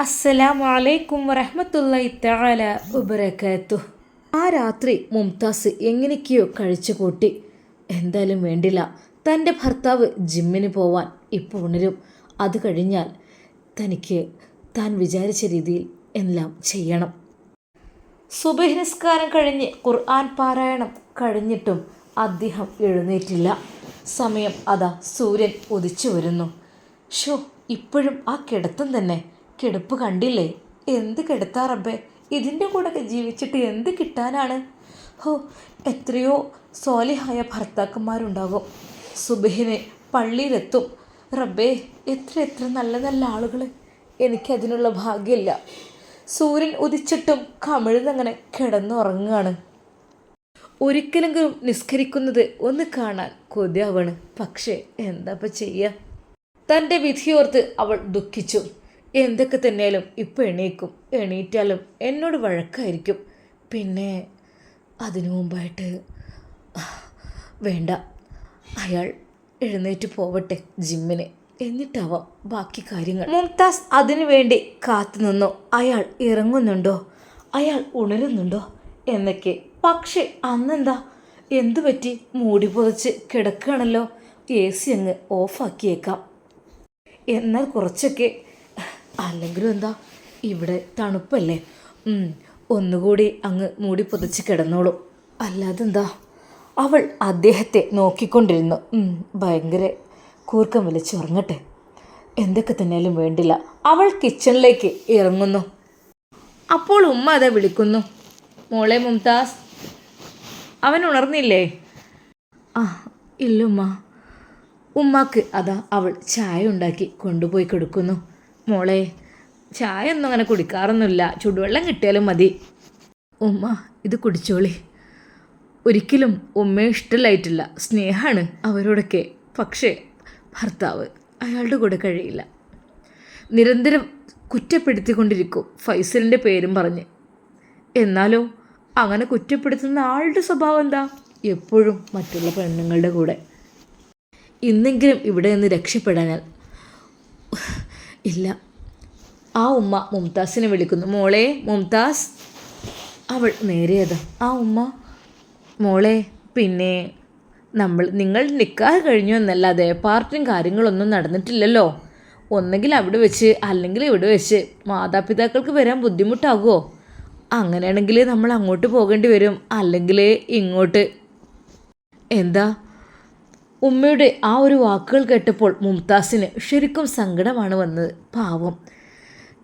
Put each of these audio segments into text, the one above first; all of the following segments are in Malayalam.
അസ്സലാമു അലൈക്കും വറഹ്മത്തുള്ളാഹി തആല ഉബറക്കാത്തു ആ രാത്രി മുംതാസ് എങ്ങനെയൊക്കെയോ കഴിച്ചു കൂട്ടി. എന്തായാലും വേണ്ടില്ല. തന്റെ ഭർത്താവ് ജിമ്മിന് പോവാൻ ഇപ്പോൾ ഉണരും. അത് കഴിഞ്ഞാൽ തനിക്ക് താൻ വിചാരിച്ച രീതിയിൽ എല്ലാം ചെയ്യണം. സുബഹിനസ്കാരം കഴിഞ്ഞ് ഖുർആൻ പാരായണം കഴിഞ്ഞിട്ടും അദ്ദേഹം എഴുന്നേറ്റില്ല. സമയം അതാ സൂര്യൻ ഉദിച്ചു വരുന്നു. ഷോ ഇപ്പോഴും ആ കിടത്തം തന്നെ. കിടപ്പ് കണ്ടില്ലേ? എന്ത് കിടത്താ റബ്ബേ? ഇതിന്റെ കൂടെ ജീവിച്ചിട്ട് എന്ത് കിട്ടാനാണ്? ഹോ എത്രയോ സോലിഹായ ഭർത്താക്കന്മാരുണ്ടാകും. സുബഹിനെ പള്ളിയിലെത്തും. റബ്ബേ എത്ര എത്ര നല്ല നല്ല ആളുകൾ എനിക്കതിനുള്ള ഭാഗ്യമില്ല. സൂര്യൻ ഉദിച്ചിട്ടും കമിഴ്ന്നങ്ങനെ കിടന്നുറങ്ങുകയാണ് ഒരിക്കലെങ്കിലും നിസ്കരിക്കുന്നത് ഒന്ന് കാണാൻ കൊതിയാവാണ്. പക്ഷേ എന്താ ചെയ്യുക തന്റെ വിധിയോർത്ത് അവൾ ദുഃഖിച്ചു. എന്തൊക്കെ തന്നെയാലും ഇപ്പോൾ എണീക്കും. എണീറ്റാലും എന്നോട് വഴക്കായിരിക്കും. പിന്നെ അതിനു മുമ്പായിട്ട് വേണ്ട. അയാൾ എഴുന്നേറ്റ് പോവട്ടെ ജിമ്മിന്. എന്നിട്ടാവാം ബാക്കി കാര്യങ്ങൾ. മുംതാസ് അതിനു വേണ്ടി കാത്തു നിന്നു. അയാൾ ഇറങ്ങുന്നുണ്ടോ? അയാൾ ഉണരുന്നുണ്ടോ? എന്നൊക്കെ. പക്ഷേ അന്നെന്താ? എന്തു പറ്റി? മൂടി പുതച്ച് കിടക്കുകയാണല്ലോ. എ സി അങ്ങ് ഓഫാക്കിയേക്കാം. എന്നാൽ കുറച്ചൊക്കെ അല്ലെങ്കിലും എന്താ ഇവിടെ തണുപ്പല്ലേ. ഒന്നുകൂടി അങ്ങ് മൂടി പുതച്ച് കിടന്നോളൂ. അല്ലാതെന്താ അവൾ അദ്ദേഹത്തെ നോക്കിക്കൊണ്ടിരുന്നു. ഭയങ്കര കൂർക്കം വലിച്ചുറങ്ങട്ടെ എന്തൊക്കെ തന്നെയാലും വേണ്ടില്ല. അവൾ കിച്ചണിലേക്ക് ഇറങ്ങുന്നു. അപ്പോൾ ഉമ്മ അതെ വിളിക്കുന്നു. മോളെ മുംതാസ് അവൻ ഉണർന്നില്ലേ? ആ ഇല്ലുമ്മ. ഉമ്മാക്ക് അതാ അവൾ ചായ ഉണ്ടാക്കി കൊണ്ടുപോയി കൊടുക്കുന്നു. മോളെ ചായ ഒന്നും അങ്ങനെ കുടിക്കാറൊന്നുമില്ല. ചുടുവെള്ളം കിട്ടിയാലും മതി. ഉമ്മ ഇത് കുടിച്ചോളി. ഒരിക്കലും ഉമ്മയെ ഇഷ്ടമില്ലായിട്ടില്ല. സ്നേഹമാണ് അവരോടൊക്കെ. പക്ഷേ ഭർത്താവ് അയാളുടെ കൂടെ കഴിയില്ല. നിരന്തരം കുറ്റപ്പെടുത്തിക്കൊണ്ടിരിക്കും ഫൈസലിന്റെ പേരും പറഞ്ഞ്. എന്നാലോ അങ്ങനെ കുറ്റപ്പെടുത്തുന്ന ആളുടെ സ്വഭാവം എന്താ? എപ്പോഴും മറ്റുള്ള പെണ്ണുങ്ങളുടെ കൂടെ. ഇന്നെങ്കിലും ഇവിടെ നിന്ന് രക്ഷപ്പെടാനാൽ ഇല്ല. ആ ഉമ്മ മുംതാസിനെ വിളിക്കുന്നു. മോളെ മുംതാസ്. അവൾ നേരെയതാ. ആ ഉമ്മ മോളെ പിന്നെ നമ്മൾ നിങ്ങൾ നിൽക്കാതെ കഴിഞ്ഞു എന്നല്ലാതെ പാർട്ടിയും കാര്യങ്ങളൊന്നും നടന്നിട്ടില്ലല്ലോ. ഒന്നെങ്കിൽ അവിടെ വെച്ച് അല്ലെങ്കിൽ ഇവിടെ വെച്ച് മാതാപിതാക്കൾക്ക് വരാൻ ബുദ്ധിമുട്ടാകുമോ അങ്ങനെയാണെങ്കിൽ നമ്മൾ അങ്ങോട്ട് പോകേണ്ടി വരും. അല്ലെങ്കിൽ ഇങ്ങോട്ട്. എന്താ? ഉമ്മയുടെ ആ ഒരു വാക്കുകൾ കേട്ടപ്പോൾ മുംതാസിന് ശരിക്കും സങ്കടമാണ് വന്നത്. പാവം.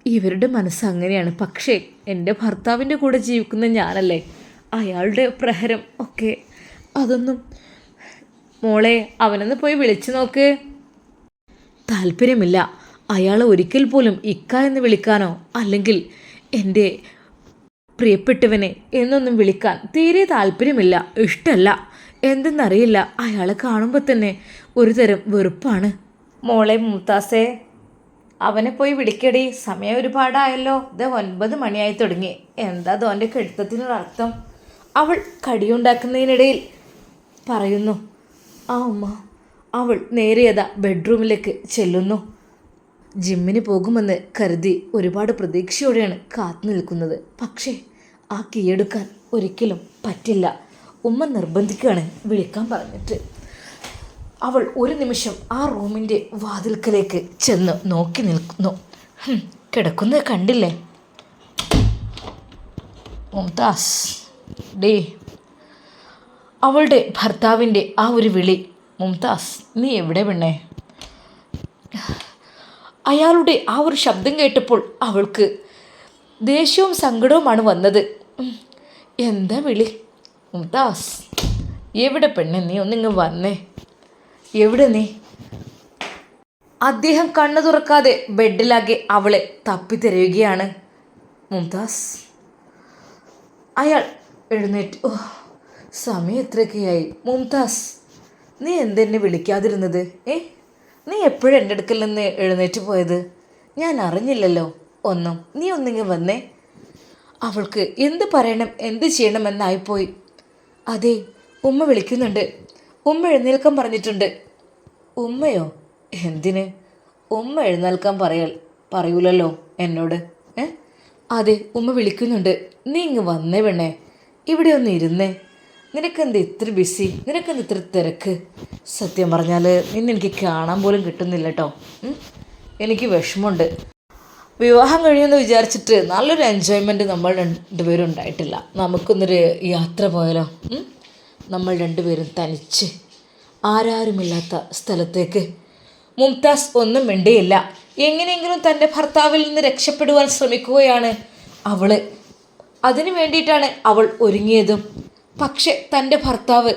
ഇവരുടെ മനസ്സ് അങ്ങനെയാണ്. പക്ഷേ എന്റെ ഭർത്താവിന്റെ കൂടെ ജീവിക്കുന്ന ഞാനല്ലേ? അയാളുടെ പ്രഹരം ഒക്കെ. അതൊന്നും മോളെ അവനൊന്ന് പോയി വിളിച്ചു നോക്ക്. താല്പര്യമില്ല. അയാൾ ഒരിക്കൽ പോലും ഇക്ക എന്ന് വിളിക്കാനോ അല്ലെങ്കിൽ എന്റെ പ്രിയപ്പെട്ടവനെ എന്നൊന്നും വിളിക്കാൻ തീരെ താല്പര്യമില്ല. ഇഷ്ടമല്ല എന്തെന്നറിയില്ല. അയാളെ കാണുമ്പോൾ തന്നെ ഒരു തരം വെറുപ്പാണ്. മോളെ മുത്താസേ അവനെ പോയി വിളിക്കടി. സമയം ഒരുപാടായല്ലോ. ഇത് ഒൻപത് മണിയായി തുടങ്ങി. എന്താ തോന്റെ കെടുത്തത്തിനൊരർത്ഥം അവൾ കടിയുണ്ടാക്കുന്നതിനിടയിൽ പറയുന്നു ആ ഉമ്മ അവൾ നേരെയതാ ബെഡ്റൂമിലേക്ക് ചെല്ലുന്നു. ജിമ്മിന് പോകുമെന്ന് കരുതി ഒരുപാട് പ്രതീക്ഷയോടെയാണ് കാത്തു നിൽക്കുന്നത്. പക്ഷേ ആ കീയെടുക്കാൻ ഒരിക്കലും പറ്റില്ല. ഉമ്മ നിർബന്ധിക്കുകയാണ് വിളിക്കാൻ പറഞ്ഞിട്ട്. അവൾ ഒരു നിമിഷം ആ റൂമിന്റെ വാതിൽക്കലേക്ക് ചെന്ന് നോക്കി നിൽക്കുന്നു. കിടക്കുന്ന കിടക്കുന്നത് കണ്ടില്ലേ? മുംതാസ് ഡേ. അവളുടെ ഭർത്താവിന്റെ ആ ഒരു വിളി മുംതാസ് നീ എവിടെ പെണ്ണേ? അയാളുടെ ആ ഒരു ശബ്ദം കേട്ടപ്പോൾ അവൾക്ക് ദേഷ്യവും സങ്കടവുമാണ് വന്നത്. എന്താ വിളി? മുംതാസ് എവിടെ പെണ്ണെ? നീ ഒന്നിങ്ങ് വന്നേ. എവിടെ നീ? അദ്ദേഹം കണ്ണു തുറക്കാതെ ബെഡിലാകെ അവളെ തപ്പിത്തെരയുകയാണ് മുംതാസ് അയാൾ എഴുന്നേറ്റ് ഓ സമയം എത്രയൊക്കെയായി. മുംതാസ് നീ എന്തെന്നെ വിളിക്കാതിരുന്നത്? ഏ നീ എപ്പോഴും എന്റെ അടുക്കൽ നിന്ന് എഴുന്നേറ്റ് പോയത്? ഞാൻ അറിഞ്ഞില്ലല്ലോ ഒന്നും. നീ ഒന്നിങ്ങ് വന്നേ. അവൾക്ക് എന്ത് പറയണം എന്ത് ചെയ്യണമെന്നായിപ്പോയി അതെ ഉമ്മ വിളിക്കുന്നുണ്ട്. ഉമ്മ എഴുന്നേൽക്കാൻ പറഞ്ഞിട്ടുണ്ട്. ഉമ്മയോ? എന്തിന്? ഉമ്മ എഴുന്നേൽക്കാൻ പറയൽ പറയൂലല്ലോ എന്നോട്. ഏ? അതെ ഉമ്മ വിളിക്കുന്നുണ്ട്. നീ ഇങ്ങ് വന്നേ പെണ്ണേ. ഇവിടെ ഒന്ന് ഇരുന്നേ. നിനക്കെന്ത് ഇത്ര ബിസി നിനക്കെന്ത് ഇത്ര തിരക്ക്? സത്യം പറഞ്ഞാൽ നിന്നെനിക്ക് കാണാൻ പോലും കിട്ടുന്നില്ല കേട്ടോ എനിക്ക് വിഷമമുണ്ട്. വിവാഹം കഴിയുമെന്ന് വിചാരിച്ചിട്ട് നല്ലൊരു എൻജോയ്മെന്റ് നമ്മൾ രണ്ടുപേരും ഉണ്ടായിട്ടില്ല. നമുക്കൊന്നൊരു യാത്ര പോയാലോ? നമ്മൾ രണ്ടുപേരും തനിച്ച് ആരാരുമില്ലാത്ത സ്ഥലത്തേക്ക്. മുംതാസ് ഒന്നും മിണ്ടിയില്ല. എങ്ങനെയെങ്കിലും തന്റെ ഭർത്താവിൽ നിന്ന് രക്ഷപ്പെടുവാൻ ശ്രമിക്കുകയാണ് അവൾ അതിനു വേണ്ടിയിട്ടാണ് അവൾ ഒരുങ്ങിയതും. പക്ഷെ തന്റെ ഭർത്താവ്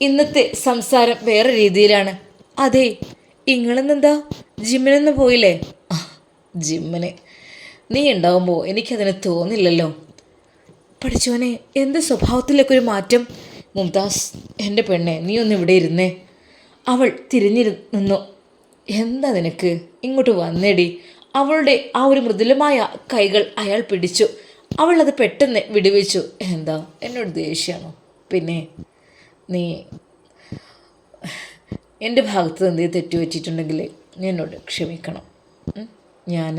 ഇന്നത്തെ സംസാരം വേറെ രീതിയിലാണ്. അതെ ഇങ്ങളെന്നെന്താ? ജിമ്മിനൊന്നും പോയില്ലേ? "ആ, ജിമ്മിന്. നീ ഉണ്ടാവുമ്പോൾ എനിക്കതിന് തോന്നില്ലല്ലോ. പഠിച്ചോനെ സ്വഭാവത്തിലൊക്കെ ഒരു മാറ്റം? മുംതാസ് എന്റെ പെണ്ണെ നീ ഒന്ന് ഇവിടെ ഇരുന്നേ. അവൾ തിരിഞ്ഞിരു നിന്നു എന്താ നിനക്ക്? ഇങ്ങോട്ട് വന്നേടി. അവളുടെ ആ ഒരു മൃദുലമായ കൈകൾ അയാൾ പിടിച്ചു. അവൾ അത് പെട്ടെന്ന് വിടുവിച്ചു. എന്താ? എന്നോട് ദേഷ്യമാണോ പിന്നെ നീ എന്റെ ഭാഗത്ത് എന്തെങ്കിലും തെറ്റുപറ്റിയിട്ടുണ്ടെങ്കിൽ നീ എന്നോട് ക്ഷമിക്കണം ഞാൻ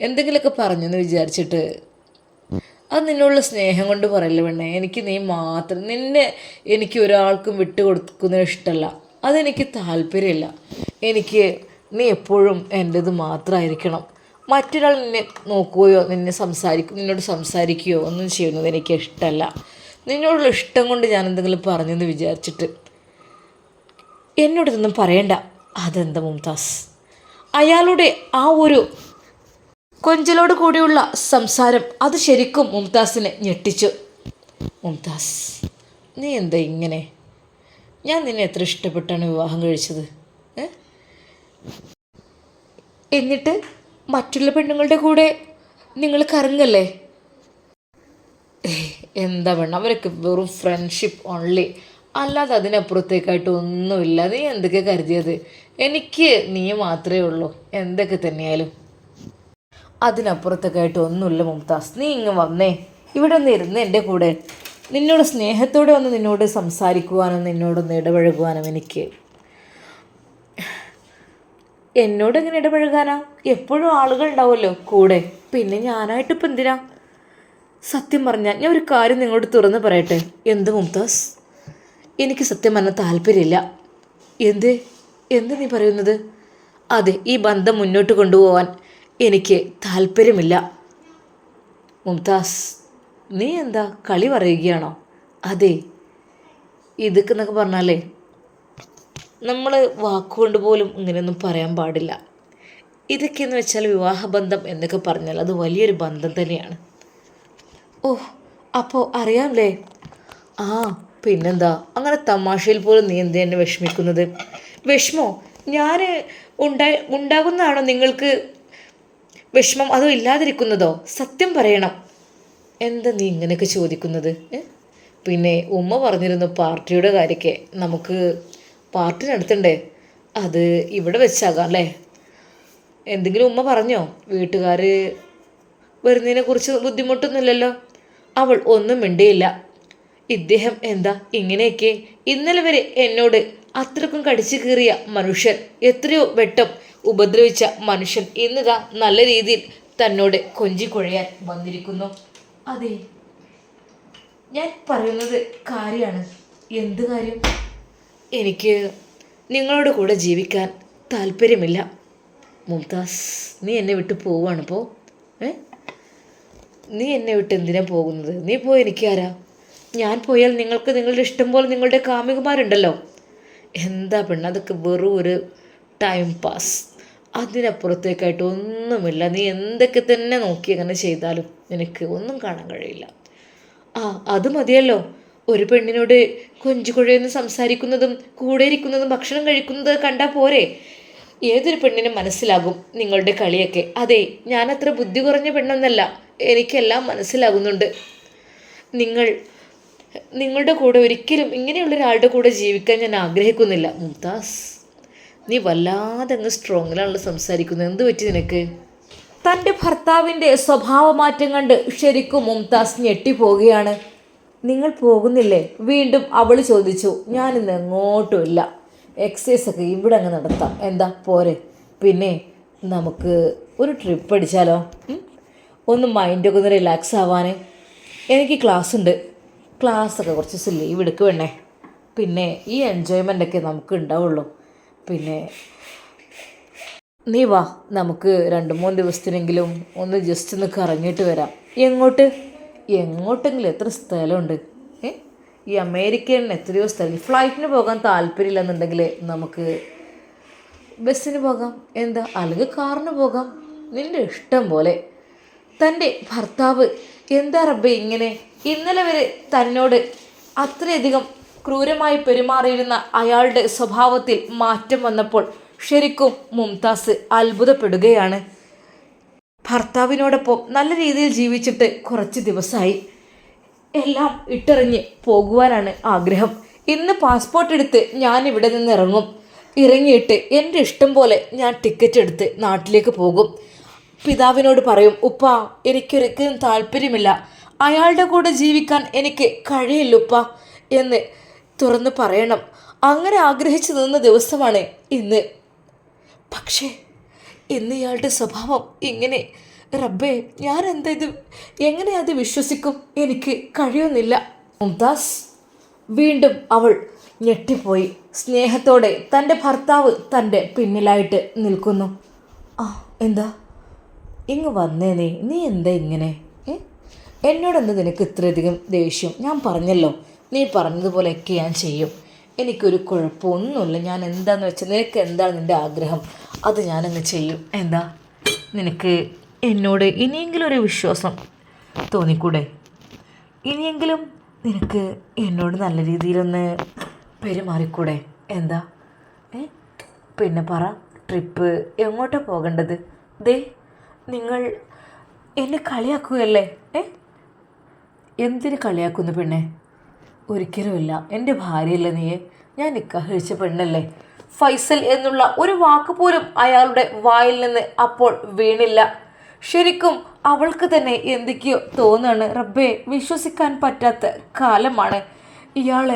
എന്തെങ്കിലുമൊക്കെ പറഞ്ഞെന്ന് വിചാരിച്ചിട്ട് അത് നിന്നുള്ള സ്നേഹം കൊണ്ട് പറയില്ല പെണ്ണെ? എനിക്ക് നീ മാത്രം നിന്നെ എനിക്ക് ഒരാൾക്കും വിട്ടു കൊടുക്കുന്നത് ഇഷ്ടമല്ല അതെനിക്ക് താല്പര്യമില്ല. എനിക്ക് നീ എപ്പോഴും എന്റേത് മാത്രമായിരിക്കണം. മറ്റൊരാൾ നിന്നെ നോക്കുകയോ നിന്നെ സംസാരിക്കും നിന്നോട് സംസാരിക്കുകയോ ഒന്നും ചെയ്യുന്നത് എനിക്ക് ഇഷ്ടമല്ല നിന്നോടുള്ള ഇഷ്ടം കൊണ്ട് ഞാൻ എന്തെങ്കിലും പറഞ്ഞെന്ന് വിചാരിച്ചിട്ട് എന്നോട് ഇതൊന്നും പറയണ്ട. അതെന്താ മുംതാസ്? അയാളുടെ ആ ഒരു കൊഞ്ചലോട് കൂടിയുള്ള സംസാരം അത് ശരിക്കും മുംതാസിനെ ഞെട്ടിച്ചു. മുംതാസ് നീ എന്താ ഇങ്ങനെ? ഞാൻ നിന്നെ എത്ര ഇഷ്ടപ്പെട്ടാണ് വിവാഹം കഴിച്ചത് എന്നിട്ട് മറ്റുള്ള പെണ്ണുങ്ങളുടെ കൂടെ നിങ്ങൾ കറങ്ങല്ലേ? എന്താ വേണം അവരൊക്കെ വെറും ഫ്രണ്ട്ഷിപ്പ് ഓൺലി അല്ലാതെ അതിനപ്പുറത്തേക്കായിട്ട് ഒന്നുമില്ല. നീ എന്തൊക്കെ കരുതിയത്? എനിക്ക് നീ മാത്രമേ ഉള്ളൂ. എന്തൊക്കെ തന്നെയാലും. അതിനപ്പുറത്തൊക്കെ ആയിട്ട് ഒന്നുമില്ല മുംതാസ്. നീ ഇങ്ങ് വന്നേ. ഇവിടെ ഒന്ന് ഇരുന്ന് എന്റെ കൂടെ. നിന്നോട് സ്നേഹത്തോടെ ഒന്ന് നിന്നോട് സംസാരിക്കുവാനും നിന്നോടൊന്ന് ഇടപഴകുവാനും എനിക്ക് എന്നോട് എങ്ങനെ ഇടപഴകാനാ? എപ്പോഴും ആളുകൾ ഉണ്ടാവുമല്ലോ കൂടെ. പിന്നെ ഞാനായിട്ട് ഇപ്പം എന്തിനാ? സത്യം പറഞ്ഞാൽ ഞാൻ ഒരു കാര്യം നിങ്ങളോട് തുറന്ന് പറയട്ടെ. എന്ത് മുംതാസ്? എനിക്ക് സത്യം പറഞ്ഞാൽ താല്പര്യമില്ല. എന്ത്? എന്ത് നീ പറയുന്നത്? അതെ ഈ ബന്ധം മുന്നോട്ട് കൊണ്ടുപോകാൻ എനിക്ക് താല്പര്യമില്ല. മുംതാസ് നീ എന്താ കളി പറയുകയാണോ? അതെ ഇതൊക്കെ എന്നൊക്കെ പറഞ്ഞാലേ നമ്മൾ വാക്കുകൊണ്ട് പോലും ഇങ്ങനെയൊന്നും പറയാൻ പാടില്ല. ഇതൊക്കെയെന്ന് വെച്ചാൽ വിവാഹബന്ധം എന്നൊക്കെ പറഞ്ഞാൽ അത് വലിയൊരു ബന്ധം തന്നെയാണ്. ഓ അപ്പോൾ അറിയാമല്ലേ ആ പിന്നെന്താ? അങ്ങനെ തമാശയിൽ പോലും നീ എന്ത് എന്നെ വിഷമിക്കുന്നത്? വിഷമോ? ഞാൻ ഉണ്ടായി ഉണ്ടാകുന്നതാണോ നിങ്ങൾക്ക് വിഷമം? അതോ ഇല്ലാതിരിക്കുന്നതോ? സത്യം പറയണം. എന്താ നീ ഇങ്ങനെയൊക്കെ ചോദിക്കുന്നത്? പിന്നെ ഉമ്മ പറഞ്ഞിരുന്നു പാർട്ടിയുടെ കാര്യമൊക്കെ നമുക്ക് പാർട്ടി നടത്തണ്ടേ അത് ഇവിടെ വെച്ചാകാം അല്ലേ? എന്തെങ്കിലും ഉമ്മ പറഞ്ഞോ? വീട്ടുകാർ വരുന്നതിനെക്കുറിച്ച് ബുദ്ധിമുട്ടൊന്നുമില്ലല്ലോ? അവൾ ഒന്നും മിണ്ടിയില്ല. ഇദ്ദേഹം എന്താ ഇങ്ങനെയൊക്കെ ഇന്നലെ വരെ എന്നോട് അത്രക്കും കടിച്ചു കീറിയ മനുഷ്യൻ. എത്രയോ വെട്ടം ഉപദ്രവിച്ച മനുഷ്യൻ ഇന്നിതാ നല്ല രീതിയിൽ തന്നോട് കൊഞ്ചി കുഴയാൻ വന്നിരിക്കുന്നു. അതെ. ഞാൻ പറയുന്നത് കാര്യമാണ്. എന്ത് കാര്യം? എനിക്ക് നിങ്ങളുടെ കൂടെ ജീവിക്കാൻ താല്പര്യമില്ല. മുംതാസ് നീ എന്നെ വിട്ട് പോവാണിപ്പോൾ ഏ? നീ എന്നെ വിട്ട് എന്തിനാ പോകുന്നത്? നീ പോയി എനിക്കാരാ ഞാൻ പോയാൽ നിങ്ങൾക്ക് നിങ്ങളുടെ ഇഷ്ടം പോലെ നിങ്ങളുടെ കാമുകന്മാരുണ്ടല്ലോ. എന്താ പെണ്ണ്? അതൊക്കെ വെറും ഒരു ടൈം പാസ് അതിനപ്പുറത്തേക്കായിട്ട് ഒന്നുമില്ല. നീ എന്തൊക്കെ തന്നെ നോക്കി അങ്ങനെ ചെയ്താലും നിനക്ക് ഒന്നും കാണാൻ കഴിയില്ല. ആ അത് മതിയല്ലോ. ഒരു പെണ്ണിനോട് കൊഞ്ചുകുഴയെന്ന് സംസാരിക്കുന്നതും കൂടെ ഇരിക്കുന്നതും ഭക്ഷണം കഴിക്കുന്നത് കണ്ടാൽ പോരെ. ഏതൊരു പെണ്ണിനും മനസ്സിലാകും നിങ്ങളുടെ കളിയൊക്കെ. അതെ ഞാനത്ര ബുദ്ധി കുറഞ്ഞ പെണ്ണൊന്നല്ല. എനിക്കെല്ലാം മനസ്സിലാകുന്നുണ്ട്. നിങ്ങൾ നിങ്ങളുടെ കൂടെ ഒരിക്കലും ഇങ്ങനെയുള്ള ഒരാളുടെ കൂടെ ജീവിക്കാൻ ഞാൻ ആഗ്രഹിക്കുന്നില്ല. മുംതാസ് നീ വല്ലാതെ അങ്ങ് സ്ട്രോങ്ങിലാണല്ലോ സംസാരിക്കുന്നത്. എന്ത് പറ്റി നിനക്ക്? തന്റെ ഭർത്താവിന്റെ സ്വഭാവമാറ്റം കണ്ട് ശരിക്കും മുംതാസ് ഞെട്ടിപ്പോവുകയാണ്. നിങ്ങൾ പോകുന്നില്ലേ? വീണ്ടും അവൾ ചോദിച്ചു. ഞാനിന്ന് എങ്ങോട്ടുമില്ല എക്സസൈസ് ഒക്കെ ഇവിടെ അങ്ങ് നടത്താം. എന്താ? പോരെ. പിന്നെ നമുക്ക് ഒരു ട്രിപ്പ് അടിച്ചാലോ ഒന്ന് മൈൻഡൊക്കെ ഒന്ന് റിലാക്സ് ആവാൻ എനിക്ക് ക്ലാസ് ഉണ്ട്. ക്ലാസ്സൊക്കെ കുറച്ച് സ്ലീവ് ലീവ് എടുക്കുക വേണേ പിന്നെ ഈ എൻജോയ്മെന്റ് ഒക്കെ നമുക്ക് ഉണ്ടാവുള്ളൂ. പിന്നെ നീ വാ നമുക്ക് രണ്ട് മൂന്ന് ദിവസത്തിനെങ്കിലും ഒന്ന് ജസ്റ്റ് ഒന്ന് കറങ്ങിയിട്ട് വരാം. എങ്ങോട്ട്? എങ്ങോട്ടെങ്കിലും എത്ര സ്ഥലമുണ്ട്? ഈ അമേരിക്കൻ എത്രയോ സ്ഥലം. ഫ്ലൈറ്റിന് പോകാൻ താല്പര്യമില്ലെന്നുണ്ടെങ്കിൽ നമുക്ക് ബസ്സിന് പോകാം. എന്താ? അല്ലെങ്കിൽ കാറിന് പോകാം. നിന്റെ ഇഷ്ടം പോലെ. തന്റെ ഭർത്താവ് എന്താ റബ്ബേ ഇങ്ങനെ? ഇന്നലെ വരെ തന്നോട് അത്രയധികം ക്രൂരമായി പെരുമാറിയിരുന്ന അയാളുടെ സ്വഭാവത്തിൽ മാറ്റം വന്നപ്പോൾ ശരിക്കും മുംതാസ് അത്ഭുതപ്പെടുകയാണ്. ഭർത്താവിനോടൊപ്പം നല്ല രീതിയിൽ ജീവിച്ചിട്ട് കുറച്ച് ദിവസമായി. എല്ലാം ഇട്ടെറിഞ്ഞ് പോകുവാനാണ് ആഗ്രഹം. ഇന്ന് പാസ്പോർട്ട് എടുത്ത് ഞാൻ ഇവിടെ നിന്ന് ഇറങ്ങും ഇറങ്ങിയിട്ട് എന്റെ ഇഷ്ടം പോലെ ഞാൻ ടിക്കറ്റ് എടുത്ത് നാട്ടിലേക്ക് പോകും. പിതാവിനോട് പറയും ഉപ്പ എനിക്കൊരിക്കലും താല്പര്യമില്ല. അയാളുടെ കൂടെ ജീവിക്കാൻ എനിക്ക് കഴിയില്ല ഉപ്പ എന്ന് തുറന്ന് പറയണം. അങ്ങനെ ആഗ്രഹിച്ചു നിന്ന ദിവസമാണ് ഇന്ന്. പക്ഷേ ഇന്ന് ഇയാളുടെ സ്വഭാവം ഇങ്ങനെ റബ്ബേ ഞാൻ എന്താ ഇത്? എങ്ങനെ അത് വിശ്വസിക്കും? എനിക്ക് കഴിയുന്നില്ല. മുംതാസ് വീണ്ടും അവൾ ഞെട്ടിപ്പോയി. സ്നേഹത്തോടെ തന്റെ ഭർത്താവ് തന്റെ പിന്നിലായിട്ട് നിൽക്കുന്നു. ആ എന്താ? ഇങ്ങ് വന്നേ നീ. നീ എന്താ ഇങ്ങനെ? എന്നോടെന്ത് നിനക്ക് ഇത്രയധികം ദേഷ്യം? ഞാൻ പറഞ്ഞല്ലോ. നീ പറഞ്ഞതുപോലെയൊക്കെ ഞാൻ ചെയ്യും. എനിക്കൊരു കുഴപ്പമൊന്നുമില്ല. ഞാൻ എന്താന്ന് വെച്ചാൽ നിനക്ക് എന്താണ് നിന്റെ ആഗ്രഹം? അത് ഞാനങ്ങ് ചെയ്യും. എന്താ? നിനക്ക് എന്നോട് ഇനിയെങ്കിലും ഒരു വിശ്വാസം തോന്നിക്കൂടെ? ഇനിയെങ്കിലും നിനക്ക് എന്നോട് നല്ല രീതിയിലൊന്ന് പെരുമാറിക്കൂടെ? എന്താ? പിന്നെ പറ ട്രിപ്പ് എങ്ങോട്ടാണ് പോകേണ്ടത്? ദേ നിങ്ങൾ എന്നെ കളിയാക്കുകയല്ലേ? ഏ? എന്തിന് കളിയാക്കുന്നു പെണ്ണെ? ഒരിക്കലുമില്ല എന്റെ ഭാര്യയല്ല നീയെ? ഞാൻ നിക്കാഹ് കഴിച്ച പെണ്ണല്ലേ? ഫൈസൽ എന്നുള്ള ഒരു വാക്ക് പോലും അയാളുടെ വായിൽ നിന്ന് അപ്പോൾ വീണില്ല. ശരിക്കും അവൾക്ക് തന്നെ എന്തൊക്കെയോ തോന്നുകയാണ് റബ്ബെ വിശ്വസിക്കാൻ പറ്റാത്ത കാലമാണ്. ഇയാൾ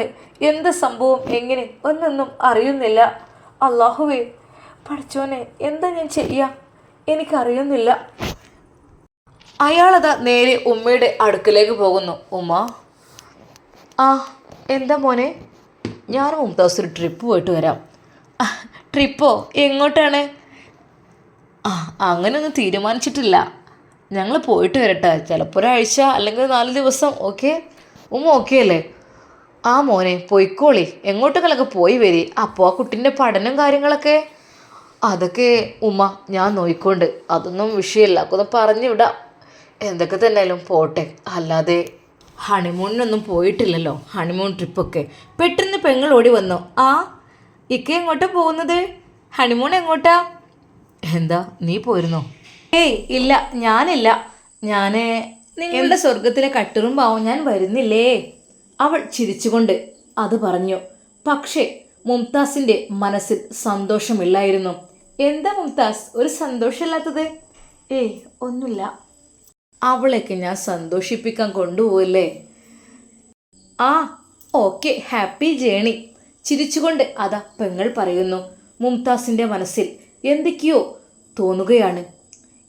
എന്ത് സംഭവം എങ്ങനെ ഒന്നൊന്നും അറിയുന്നില്ല. അള്ളാഹുവേ പഠിച്ചോനെ എന്താ ഞാൻ ചെയ്യുക എനിക്കറിയുന്നില്ല. അയാളത് നേരെ ഉമ്മയുടെ അടുക്കലേക്ക് പോകുന്നു. ഉമ്മ? ആ എന്താ മോനെ? ഞാൻ മുംതാസ് ഒരു ട്രിപ്പ് പോയിട്ട് വരാം. ട്രിപ്പോ എങ്ങോട്ടാണ്? ആ അങ്ങനെയൊന്നും തീരുമാനിച്ചിട്ടില്ല. ഞങ്ങൾ പോയിട്ട് വരട്ടെ. ചിലപ്പോൾ ഒരാഴ്ച അല്ലെങ്കിൽ നാല് ദിവസം ഓക്കെ? ഉമ്മ ഓക്കെ അല്ലേ? ആ മോനെ പോയിക്കോളി. എങ്ങോട്ടെങ്കിലൊക്കെ പോയി വരി? അപ്പോൾ ആ കുട്ടീന്റെ പഠനം കാര്യങ്ങളൊക്കെ? അതൊക്കെ ഉമ്മ ഞാൻ നോയിക്കൊണ്ട്. അതൊന്നും വിഷയമല്ല അതൊക്കെ പറഞ്ഞു വിടാം. എന്തൊക്കെ തന്നെയാലും പോട്ടെ. അല്ലാതെ ഹണിമൂണിനൊന്നും പോയിട്ടില്ലല്ലോ. ഹണിമൂൺ ട്രിപ്പൊക്കെ. പെട്ടെന്ന് പെങ്ങൾ ഓടി വന്നു. ആ ഇക്ക എങ്ങോട്ടാ പോകുന്നത്? ഹണിമൂൺ എങ്ങോട്ടാ? എന്താ നീ പോയിരുന്നോ? ഏയ് ഇല്ല. ഞാനില്ല. ഞാൻ നിങ്ങളുടെ സ്വർഗത്തിലെ കട്ടറും പാവം ഞാൻ വരുന്നില്ലേ? അവൾ ചിരിച്ചുകൊണ്ട് അത് പറഞ്ഞു. പക്ഷേ മുംതാസിന്റെ മനസ്സിൽ സന്തോഷമില്ലായിരുന്നു. എന്താ മുംതാസ്? ഒരു സന്തോഷമില്ലാത്തത്? ഏയ് ഒന്നുമില്ല. അവളെയൊക്കെ ഞാൻ സന്തോഷിപ്പിക്കാൻ കൊണ്ടുപോയില്ലേ ആ ഓക്കെ ഹാപ്പി ജേണി. ചിരിച്ചുകൊണ്ട് അതാ പെങ്ങൾ പറയുന്നു. മുംതാസിന്റെ മനസ്സിൽ എന്തൊക്കെയോ തോന്നുകയാണ്.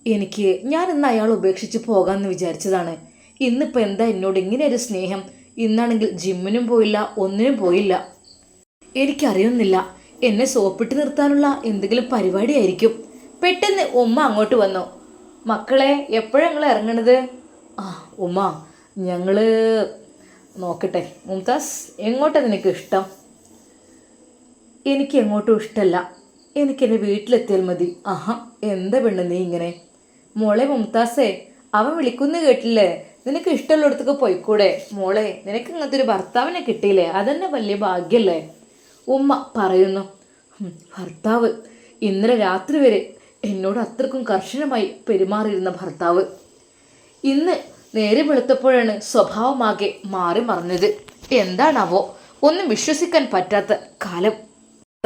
എനിക്ക് ഞാൻ ഇന്ന് അയാൾ ഉപേക്ഷിച്ച് പോകാമെന്ന് വിചാരിച്ചതാണ്. ഇന്നിപ്പോൾ എന്താ എന്നോട് ഇങ്ങനെ ഒരു സ്നേഹം? ഇന്നാണെങ്കിൽ ജിമ്മിനും പോയില്ല ഒന്നിനും പോയില്ല. എനിക്കറിയുന്നില്ല. എന്നെ സോപ്പിട്ട് നിർത്താനുള്ള എന്തെങ്കിലും പരിപാടി ആയിരിക്കും പെട്ടെന്ന് ഉമ്മ അങ്ങോട്ട് വന്നു. മക്കളെ എപ്പോഴാണ് നിങ്ങൾ ഇറങ്ങണത്? ആ ഉമ്മ ഞങ്ങൾ നോക്കട്ടെ. മുംതാസ് എങ്ങോട്ടാണ് നിനക്ക് ഇഷ്ടം? എനിക്ക് എങ്ങോട്ടും ഇഷ്ടമല്ല എനിക്ക് എന്റെ വീട്ടിലെത്തിയാൽ മതി. ആഹാ എന്താ പെണ്ണ് നീ ഇങ്ങനെ? മോളെ മുംതാസേ അവൻ വിളിക്കുന്നു കേട്ടില്ലേ? നിനക്ക് ഇഷ്ടമുള്ളിടത്തേക്ക് പോയിക്കൂടെ? മോളെ നിനക്ക് ഇങ്ങനത്തെ ഒരു ഭർത്താവിനെ കിട്ടിയില്ലേ? അതന്നെ വലിയ ഭാഗ്യല്ലേ? ഉമ്മ പറയുന്നു ഭർത്താവ് ഇന്നലെ രാത്രി വരെ എന്നോട് അത്രക്കും കർശനമായി പെരുമാറിയിരുന്ന ഭർത്താവ്. ഇന്ന് നേരെ വെളുത്തപ്പോഴാണ് സ്വഭാവമാകെ മാറി മറിഞ്ഞത്. എന്താണാവോ ഒന്നും വിശ്വസിക്കാൻ പറ്റാത്ത കാലം.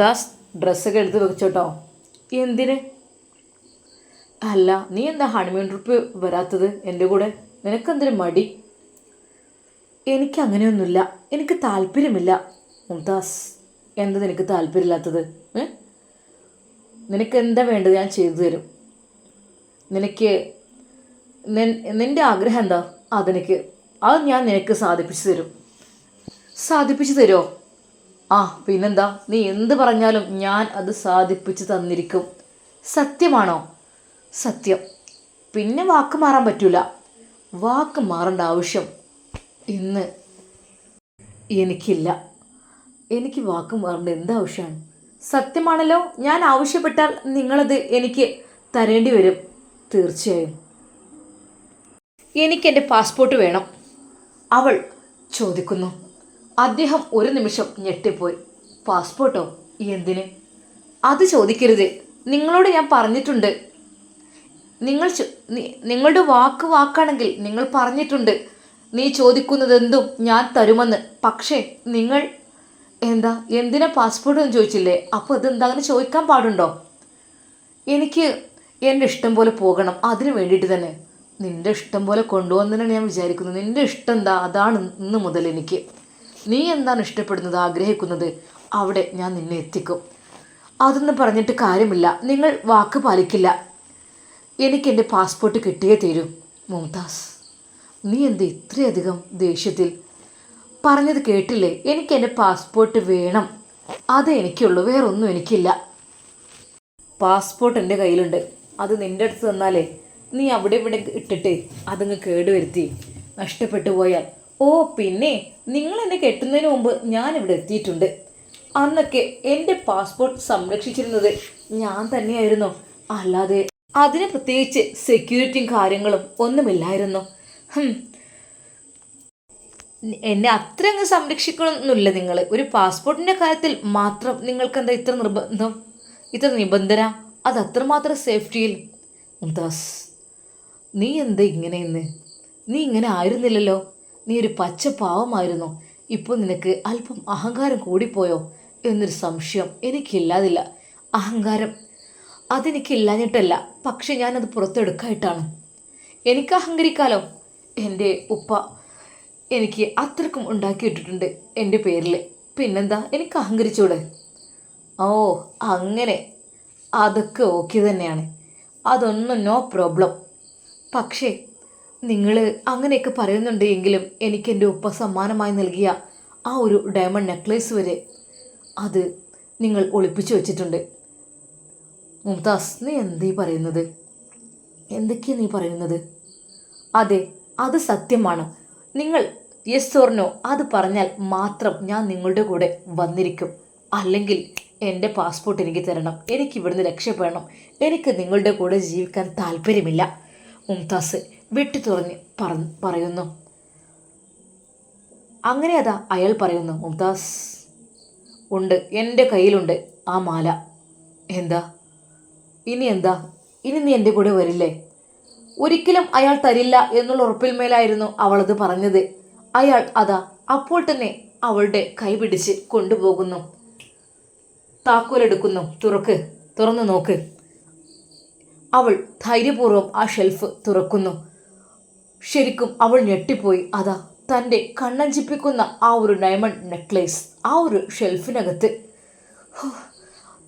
ദാസ് ഡ്രസ്സൊക്കെ എടുത്ത് വെച്ചോട്ടോ. എന്തിന്? അല്ല നീ എന്താ ഹണിമൂൺ ട്രിപ്പ് വരാത്തത്? എന്റെ കൂടെ? നിനക്കെന്തൊരു മടി? എനിക്ക് അങ്ങനെയൊന്നുമില്ല. എനിക്ക് താല്പര്യമില്ല. മുംതാസ് എന്താ നിനക്ക് താല്പര്യമില്ലാത്തത്? നിനക്ക് എന്താ വേണ്ടത് ഞാൻ ചെയ്തു തരും. നിനക്ക് നിന്റെ ആഗ്രഹം എന്താ? അതെനിക്ക് അത് ഞാൻ നിനക്ക് സാധിപ്പിച്ചു തരും. സാധിപ്പിച്ചു തരുമോ ആ പിന്നെന്താ? നീ എന്ത് പറഞ്ഞാലും ഞാൻ അത് സാധിപ്പിച്ചു തന്നിരിക്കും. സത്യമാണോ? സത്യം. പിന്നെ വാക്ക് മാറാൻ പറ്റൂല. വാക്ക് മാറേണ്ട ആവശ്യം ഇന്ന് എനിക്കില്ല. എനിക്ക് വാക്കും മാറേണ്ട. എന്താവശ്യമാണ് സത്യമാണല്ലോ ഞാൻ ആവശ്യപ്പെട്ടാൽ നിങ്ങളത് എനിക്ക് തരേണ്ടി വരും. തീർച്ചയായും. എനിക്ക് എന്റെ പാസ്പോർട്ട് വേണം. അവൾ ചോദിക്കുന്നു. അദ്ദേഹം ഒരു നിമിഷം ഞെട്ടിപ്പോയി. പാസ്പോർട്ടോ? എന്തിന്? അത് ചോദിക്കരുത്. നിങ്ങളോട് ഞാൻ പറഞ്ഞിട്ടുണ്ട്. നിങ്ങൾ നിങ്ങളുടെ വാക്ക് വാക്കാണെങ്കിൽ നിങ്ങൾ പറഞ്ഞിട്ടുണ്ട്. നീ ചോദിക്കുന്നതെന്തും ഞാൻ തരുമെന്ന്. പക്ഷേ നിങ്ങൾ എന്താ എന്തിനാ പാസ്പോർട്ട് എന്ന് ചോദിച്ചില്ലേ? അപ്പോൾ ഇതെന്താ അങ്ങനെ ചോദിക്കാൻ പാടുണ്ടോ? എനിക്ക് എന്റെ ഇഷ്ടം പോലെ പോകണം അതിന് വേണ്ടിയിട്ട് തന്നെ. നിന്റെ ഇഷ്ടം പോലെ കൊണ്ടുപോകുന്നതിനാണ് ഞാൻ വിചാരിക്കുന്നത്. നിന്റെ ഇഷ്ടം എന്താ? അതാണ് ഇന്ന് മുതൽ എനിക്ക്. നീ എന്താണ് ഇഷ്ടപ്പെടുന്നത് ആഗ്രഹിക്കുന്നത്? അവിടെ ഞാൻ നിന്നെ എത്തിക്കും. അതൊന്നും പറഞ്ഞിട്ട് കാര്യമില്ല. നിങ്ങൾ വാക്ക് പാലിക്കില്ല. എനിക്ക് എന്റെ പാസ്പോർട്ട് കിട്ടിയേ തീരൂ മുംതാസ്. നീ എന്ത് ഇത്രയധികം ദേഷ്യത്തിൽ പറഞ്ഞത് കേട്ടില്ലേ? എനിക്ക് എന്റെ പാസ്പോർട്ട് വേണം. അത് എനിക്കുള്ളൂ. വേറൊന്നും എനിക്കില്ല. പാസ്പോർട്ട് എന്റെ കയ്യിലുണ്ട്. അത് നിന്റെ അടുത്ത് തന്നാലേ നീ അവിടെ ഇവിടെ ഇട്ടിട്ട് അതങ്ങ് കേടുവരുത്തി. നഷ്ടപ്പെട്ടു പോയാൽ. ഓ പിന്നെ നിങ്ങൾ എന്നെ കെട്ടുന്നതിന് മുമ്പ് ഞാൻ ഇവിടെ എത്തിയിട്ടുണ്ട്. അന്നൊക്കെ എന്റെ പാസ്പോർട്ട് സംരക്ഷിച്ചിരുന്നത് ഞാൻ തന്നെയായിരുന്നു. അല്ലാതെ അതിന് പ്രത്യേകിച്ച് സെക്യൂരിറ്റിയും കാര്യങ്ങളും ഒന്നുമില്ലായിരുന്നു. എന്നെ അത്ര അങ്ങ് സംരക്ഷിക്കണമെന്നില്ല നിങ്ങൾ ഒരു പാസ്പോർട്ടിന്റെ കാര്യത്തിൽ മാത്രം നിങ്ങൾക്ക് എന്താ ഇത്ര നിർബന്ധം? ഇത്ര നിബന്ധന? അത് അത്രമാത്രം സേഫ്റ്റിയിൽ? മുംതാസ് നീ എന്താ ഇങ്ങനെ ഇന്ന്? നീ ഇങ്ങനെ ആയിരുന്നില്ലല്ലോ? നീ ഒരു പച്ച പാവമായിരുന്നു? ഇപ്പോൾ നിനക്ക് അല്പം അഹങ്കാരം കൂടിപ്പോയോ? എന്നൊരു സംശയം എനിക്കില്ലാതില്ല. അഹങ്കാരം അതെനിക്കില്ലാഞ്ഞിട്ടല്ല. പക്ഷെ ഞാനത് പുറത്തെടുക്കായിട്ടാണ്. എനിക്ക് അഹങ്കരിക്കാലോ? എന്റെ ഉപ്പ എനിക്ക് അത്രക്കും ഉണ്ടാക്കിയിട്ടിട്ടുണ്ട് എന്റെ പേരിൽ. പിന്നെന്താ? എനിക്ക് അഹങ്കരിച്ചൂടെ? ഓ അങ്ങനെ. അതൊക്കെ ഓക്കെ തന്നെയാണ്. അതൊന്നും നോ പ്രോബ്ലം. പക്ഷേ നിങ്ങൾ അങ്ങനെയൊക്കെ പറയുന്നുണ്ട് എങ്കിലും എനിക്ക് എന്റെ ഉപ്പ സമ്മാനമായി നൽകിയ ആ ഒരു ഡയമണ്ട് നെക്ലേസ് വരെ അത് നിങ്ങൾ ഒളിപ്പിച്ചു വെച്ചിട്ടുണ്ട്. മുംതാസ് നീ എന്തീ പറയുന്നത്? എന്തൊക്കെയാണ് നീ പറയുന്നത്? അതെ അത് സത്യമാണ്. നിങ്ങൾ യെസ് ഓർനോ അത് പറഞ്ഞാൽ മാത്രം ഞാൻ നിങ്ങളുടെ കൂടെ വന്നിരിക്കും. അല്ലെങ്കിൽ എന്റെ പാസ്പോർട്ട് എനിക്ക് തരണം. എനിക്ക് ഇവിടുന്ന് രക്ഷപ്പെടണം. എനിക്ക് നിങ്ങളുടെ കൂടെ ജീവിക്കാൻ താല്പര്യമില്ല. മുംതാസ് വെട്ടി തുറഞ്ഞ് പറ പറയുന്നു. അങ്ങനെ അതാ അയാൾ പറയുന്നു മുംതാസ് ഉണ്ട്. എന്റെ കയ്യിലുണ്ട് ആ മാല. എന്താ? ഇനി എന്താ? ഇനി നീ എന്റെ കൂടെ വരില്ലേ? ഒരിക്കലും അയാൾ തരില്ല എന്നുള്ള ഉറപ്പിൽ മേലായിരുന്നു അവളത് പറഞ്ഞത്. അയാൾ അതാ അപ്പോൾ തന്നെ അവളുടെ കൈപിടിച്ച് കൊണ്ടുപോകുന്നു. താക്കോലെടുക്കുന്നു. തുറക്ക്. തുറന്നു നോക്ക്. അവൾ ധൈര്യപൂർവം ആ ഷെൽഫ് തുറക്കുന്നു. ശരിക്കും അവൾ ഞെട്ടിപ്പോയി. അതാ തന്റെ കണ്ണഞ്ചിപ്പിക്കുന്ന ആ ഒരു ഡയമണ്ട് നെക്ലേസ്. ആ ഒരു ഷെൽഫിനകത്ത്.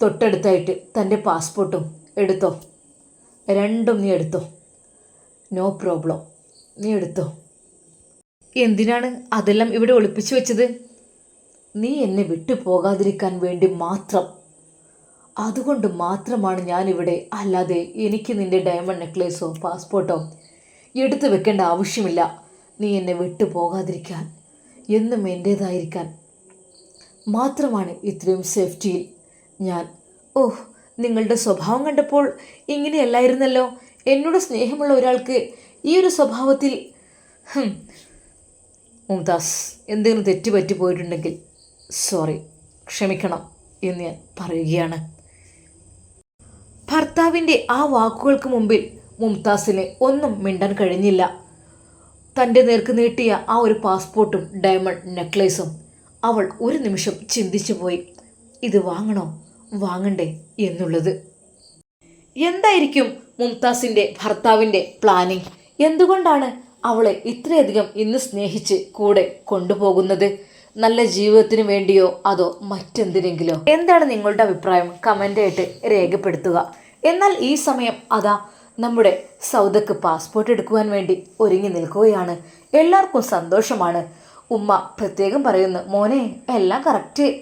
തൊട്ടടുത്തായിട്ട് തന്റെ പാസ്പോർട്ടും എടുത്തോ? രണ്ടും നീ എടുത്തോ? No problem. നീ എടുത്തോ? എന്തിനാണ് അതെല്ലാം ഇവിടെ ഒളിപ്പിച്ചു വെച്ചത്? നീ എന്നെ വിട്ടു പോകാതിരിക്കാൻ വേണ്ടി മാത്രം. അതുകൊണ്ട് മാത്രമാണ് ഞാനിവിടെ. അല്ലാതെ എനിക്ക് നിന്റെ ഡയമണ്ട് നെക്ലേസോ പാസ്പോർട്ടോ എടുത്തു വെക്കേണ്ട ആവശ്യമില്ല. നീ എന്നെ വിട്ടു പോകാതിരിക്കാൻ എന്നും എന്റേതായിരിക്കാൻ മാത്രമാണ് ഇത്രയും സേഫ്റ്റിയിൽ ഞാൻ. ഓഹ് നിങ്ങളുടെ സ്വഭാവം കണ്ടപ്പോൾ ഇങ്ങനെയല്ലായിരുന്നല്ലോ. എന്നോട് സ്നേഹമുള്ള ഒരാൾക്ക് ഈ ഒരു സ്വഭാവത്തിൽ മുംതാസ് എന്തെങ്കിലും തെറ്റുപറ്റി പോയിട്ടുണ്ടെങ്കിൽ സോറി ക്ഷമിക്കണം എന്ന് ഞാൻ പറയുകയാണ്. ഭർത്താവിന്റെ ആ വാക്കുകൾക്ക് മുമ്പിൽ മുംതാസിന് ഒന്നും മിണ്ടാൻ കഴിഞ്ഞില്ല. തന്റെ നേർക്ക് നീട്ടിയ ആ ഒരു പാസ്പോർട്ടും ഡയമണ്ട് നെക്ലേസും അവൾ ഒരു നിമിഷം ചിന്തിച്ചു പോയി. ഇത് വാങ്ങണോ? വാങ്ങണ്ടേ എന്നുള്ളത്. എന്തായിരിക്കും മുംതാസിന്റെ ഭർത്താവിന്റെ പ്ലാനിങ്? എന്തുകൊണ്ടാണ് അവളെ ഇത്രയധികം ഇന്ന് സ്നേഹിച്ച് കൂടെ കൊണ്ടുപോകുന്നത്. നല്ല ജീവിതത്തിന് വേണ്ടിയോ അതോ മറ്റെന്തിനെങ്കിലോ? എന്താണ് നിങ്ങളുടെ അഭിപ്രായം? കമന്റായിട്ട് രേഖപ്പെടുത്തുക. എന്നാൽ ഈ സമയം അതാ നമ്മുടെ സൗദക്ക് പാസ്പോർട്ട് എടുക്കുവാൻ വേണ്ടി ഒരുങ്ങി നിൽക്കുകയാണ്. എല്ലാവർക്കും സന്തോഷമാണ്. ഉമ്മ പ്രത്യേകം പറയുന്നു മോനെ എല്ലാം കറക്റ്റ്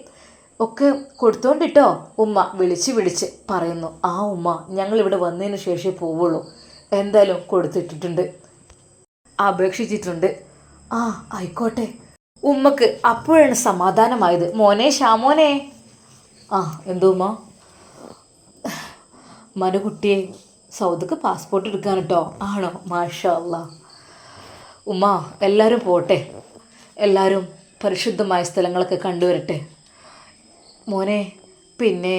ഒക്കെ കൊടുത്തോണ്ടിട്ടോ? ഉമ്മ വിളിച്ച് വിളിച്ച് പറയുന്നു ആ ഉമ്മ ഞങ്ങൾ ഇവിടെ വന്നതിന് ശേഷമേ പോവുള്ളൂ. എന്തായാലും കൊടുത്തിട്ടിട്ടുണ്ട്. അപേക്ഷിച്ചിട്ടുണ്ട്. ആ ആയിക്കോട്ടെ. ഉമ്മക്ക് അപ്പോഴാണ് സമാധാനമായത്. മോനെ ഷാമോനെ ആ എന്തോ ഉമ്മ? മനുകുട്ടിയെ സൗദക്ക് പാസ്പോർട്ട് എടുക്കാൻ കേട്ടോ ആണോ? മാഷാ ഉമ്മ എല്ലാവരും പോട്ടെ. എല്ലാവരും പരിശുദ്ധമായ സ്ഥലങ്ങളൊക്കെ കണ്ടുവരട്ടെ. മോനെ പിന്നെ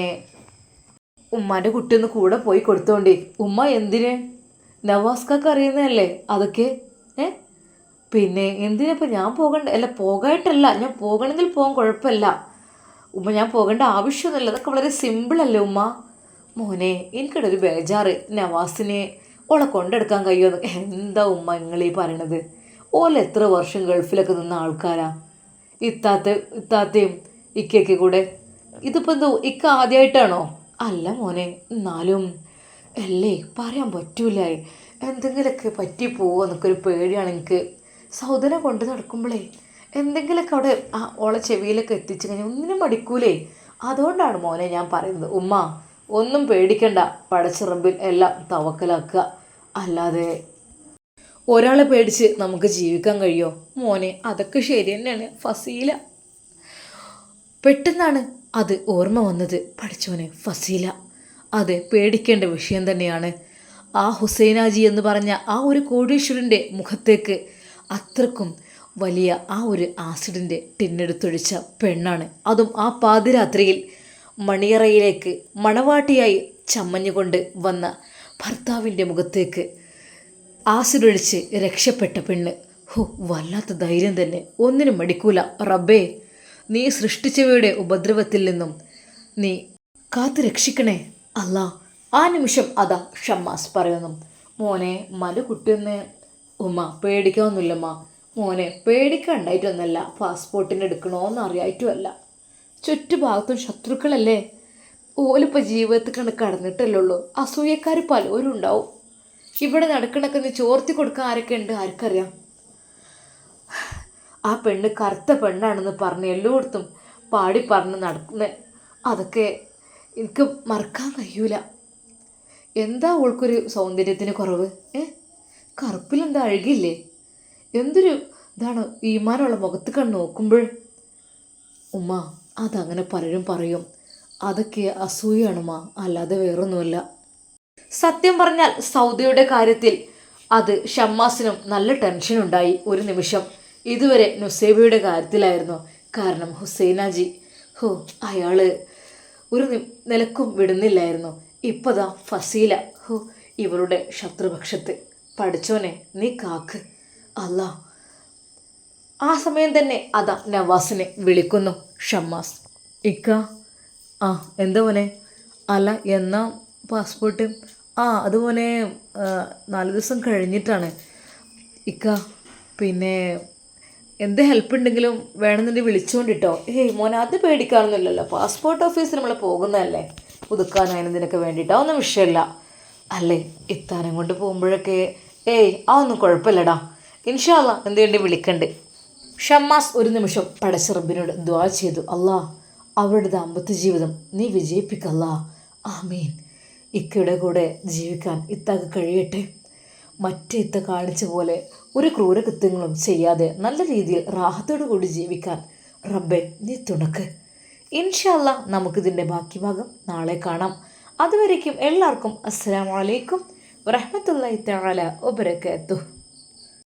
ഉമ്മാന്റെ കുട്ടി ഒന്ന് കൂടെ പോയി കൊടുത്തോണ്ടേ. ഉമ്മ എന്തിന്? നവാസ്കൊക്കെ അറിയുന്നതല്ലേ? അതൊക്കെ ഏ? പിന്നെ എന്തിനപ്പോൾ ഞാൻ പോകണ്ട? അല്ല പോകായിട്ടല്ല. ഞാൻ പോകണമെങ്കിൽ പോകാൻ കുഴപ്പമില്ല. ഉമ്മ ഞാൻ പോകേണ്ട ആവശ്യമൊന്നുമില്ല. അതൊക്കെ വളരെ സിമ്പിളല്ലേ ഉമ്മ? മോനെ എനിക്കിടെ ഒരു ബേജാറ്. നവാസിനെ ഓളെ കൊണ്ടെടുക്കാൻ കഴിയുമെന്ന് എന്താ ഉമ്മ നിങ്ങൾ ഈ പറയണത്? ഓല എത്ര വർഷം ഗൾഫിലൊക്കെ നിന്ന ആൾക്കാരാ? ഇത്താത്ത ഇത്താത്തയും ഇക്കയൊക്കെ കൂടെ. ഇതിപ്പോൾ എന്തോ ഇക്ക ആദ്യമായിട്ടാണോ അല്ല മോനെ എന്നാലും അല്ലേ പറയാൻ പറ്റൂല എന്തെങ്കിലുമൊക്കെ പറ്റി പോവോ എന്നൊക്കെ പേടിയാണ് എനിക്ക്. സൗദനെ കൊണ്ട് നടക്കുമ്പോഴേ എന്തെങ്കിലുമൊക്കെ അവിടെ ആ ഓളെ ചെവിയിലൊക്കെ എത്തിച്ചു കഴിഞ്ഞാൽ ഒന്നിനും മടിക്കൂലേ. അതുകൊണ്ടാണ് മോനെ ഞാൻ പറയുന്നത്. ഉമ്മ ഒന്നും പേടിക്കണ്ട. പടച്ചിറമ്പിൽ എല്ലാം തവക്കലാക്കുക. അല്ലാതെ ഒരാളെ പേടിച്ച് നമുക്ക് ജീവിക്കാൻ കഴിയുമോ മോനെ അതൊക്കെ ശരി തന്നെയാണ്. ഫസീല. പെട്ടെന്നാണ് അത് ഓർമ്മ വന്നത്. പഠിച്ചോനെ ഫസീല. അതെ പേടിക്കേണ്ട വിഷയം തന്നെയാണ്. ആ ഹുസൈനാജി എന്ന് പറഞ്ഞ ആ ഒരു കോടീശ്വരന്റെ മുഖത്തേക്ക് അത്രക്കും വലിയ ആ ഒരു ആസിഡിന്റെ ടിന്നെടുത്തൊഴിച്ച പെണ്ണാണ്. അതും ആ പാതിരാത്രിയിൽ മണിയറയിലേക്ക് മണവാട്ടിയായി ചമ്മഞ്ഞുകൊണ്ട് വന്ന ഭർത്താവിന്റെ മുഖത്തേക്ക് ആസിഡൊഴിച്ച് രക്ഷപ്പെട്ട പെണ്ണ്. ഹോ വല്ലാത്ത ധൈര്യം തന്നെ. ഒന്നിനും മടിക്കൂല. റബ്ബേ നീ സൃഷ്ടിച്ചവയുടെ ഉപദ്രവത്തിൽ നിന്നും നീ കാത്തു രക്ഷിക്കണേ അല്ല ആ നിമിഷം അതാ ഷമ്മാസ് പറയുന്നു മോനെ മലു കുട്ടിന്ന് ഉമ്മ പേടിക്കാവുന്നില്ലമ്മ മോനെ പേടിക്കണ്ടായിട്ടൊന്നല്ല പാസ്പോർട്ടിന് എടുക്കണോന്ന് അറിയായിട്ടുമല്ല ചുറ്റുഭാഗത്തും ശത്രുക്കളല്ലേ? ഓലിപ്പോൾ ജീവിതത്തിൽ കണ്ട് കടന്നിട്ടല്ലേ ഉള്ളൂ. അസൂയക്കാർ പലരും ഉണ്ടാവും. ഇവിടെ നടക്കണൊക്കെ നീ ചോർത്തി കൊടുക്കാൻ ആരൊക്കെ ഉണ്ട് ആർക്കറിയാം? ആ പെണ്ണ് കറുത്ത പെണ്ണാണെന്ന് പറഞ്ഞ് എല്ലായിടത്തും പാടി പറഞ്ഞ് നടക്കുന്നത് അതൊക്കെ എനിക്ക് മറക്കാൻ കഴിയൂല. എന്താ ഓൾക്കൊരു സൗന്ദര്യത്തിന് കുറവ്? ഏ? കറുപ്പിലെന്താ അഴുകില്ലേ? എന്തൊരു ഇതാണ് ഈമാനുള്ള മുഖത്ത് കണ്ട് നോക്കുമ്പോൾ? ഉമ്മ അതങ്ങനെ പലരും പറയും. അതൊക്കെ അസൂയാണുമ്മ അല്ലാതെ വേറൊന്നുമല്ല. സത്യം പറഞ്ഞാൽ സൗദിയുടെ കാര്യത്തിൽ അത് ഷമ്മാസിനും നല്ല ടെൻഷൻ ഉണ്ടായി ഒരു നിമിഷം. ഇതുവരെ നുസേബയുടെ കാര്യത്തിലായിരുന്നു. കാരണം ഹുസൈനാജി ഹോ അയാൾ ഒരു നിലക്കും വിടുന്നില്ലായിരുന്നു. ഇപ്പതാ ഫസീല. ഹോ ഇവരുടെ ശത്രുപക്ഷത്ത്. പഠിച്ചോനെ നീ കാക്ക്. അല്ല ആ സമയം തന്നെ അതാ നവാസിനെ വിളിക്കുന്നു ഷമ്മാസ്. ഇക്ക ആ എന്താ മോനെ? അല്ല എന്നാ പാസ്പോർട്ട്? ആ അത് മോനെ നാല് ദിവസം കഴിഞ്ഞിട്ടാണ്. ഇക്ക പിന്നെ എന്ത് ഹെൽപ്പ് ഉണ്ടെങ്കിലും വേണമെന്നുണ്ടെങ്കിൽ വിളിച്ചുകൊണ്ടിട്ടോ ഏയ് മോനെ അത് പേടിക്കാറൊന്നുമില്ലല്ലോ. പാസ്പോർട്ട് ഓഫീസിൽ നമ്മൾ പോകുന്നതല്ലേ? പുതുക്കാനും അതിനതിനൊക്കെ വേണ്ടിയിട്ട്. ഒന്നും വിഷയമല്ല അല്ലേ? ഇത്താനം കൊണ്ട് പോകുമ്പോഴൊക്കെ ഏയ് അതൊന്നും കുഴപ്പമില്ലടാ. ഇൻഷാല്ല എന്തുകൊണ്ട് വിളിക്കണ്ട്? ഷമ്മാസ് ഒരു നിമിഷം പടച്ചിറബിനോട് ദ്വാ ചെയ്തു. അല്ലാ അവരുടെ ദാമ്പത്യ ജീവിതം നീ വിജയിപ്പിക്കല്ലാ. ആമീൻ. ഇക്കയുടെ കൂടെ ജീവിക്കാൻ ഇത്താക്ക് കഴിയട്ടെ. മറ്റേ ഇത്ത കാണിച്ച പോലെ ഒരു ക്രൂരകൃത്യങ്ങളും ചെയ്യാതെ നല്ല രീതിയിൽ റാഹത്തോടു കൂടി ജീവിക്കാൻ റബ്ബെ നീ തുണക്ക്. ഇൻഷല്ല നമുക്കിതിന്റെ ബാക്കി ഭാഗം നാളെ കാണാം. അതുവരേക്കും എല്ലാവർക്കും അസ്സാം വറഹമത്തല്ലാ തആല വബറകാതുഹു.